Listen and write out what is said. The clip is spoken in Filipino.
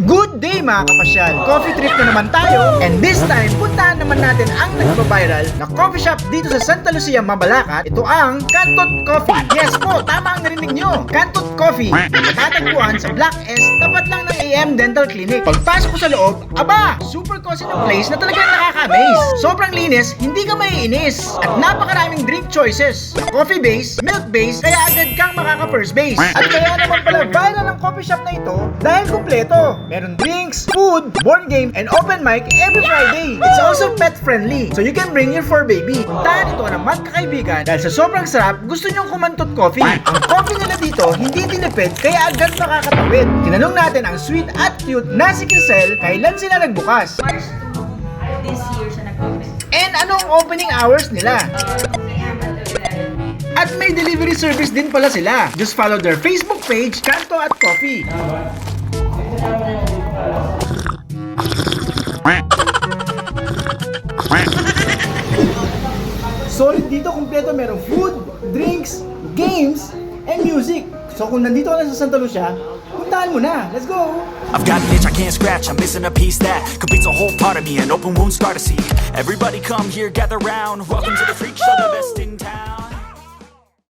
Good day mga kapasyal! Coffee trip na naman tayo and this time puntahan naman natin ang nagpa-viral na coffee shop dito sa Santa Lucia, Mabalacat. Ito ang Cantot Coffee. Yes po, tama ang narinig nyo. Cantot Coffee. Matatagpuan sa Black S, tapat lang ng AM Dental Clinic. Pagpasok ko sa loob, aba, super cozy ng place na talagang nakaka-amaze. Sobrang linis, hindi ka maiinis. At napakaraming drink choices. Coffee base, milk base, kaya agad kang makaka-first base. At kaya naman pala viral ang coffee shop na ito dahil kumpleto. Meron drinks, food, board game, and open mic every Friday. It's also pet friendly, so you can bring your fur baby. Puntahan ito ng magkakaibigan dahil sa sobrang sarap, gusto nyong kumantot coffee. Ang coffee nila dito, hindi tinipid, kaya agad makakatawid. Tinanong natin ang sweet at cute na si Crisel kailan sila nagbukas. March 2 this year siya nag-open. And anong opening hours nila? Uh, 6 a.m. until 11. At may delivery service din pala sila. Just follow their Facebook page, Kanto at Coffee. Solid dito, kumpleto. Merong food, drinks, games, and music. So kung nandito ka na sa Santa Lucia, puntahan mo na. Let's go! I've got an itch I can't scratch, I'm missing a piece that completes a whole part of me, an open wound scar to see. Everybody come here, gather round, welcome to the freak show, the best in.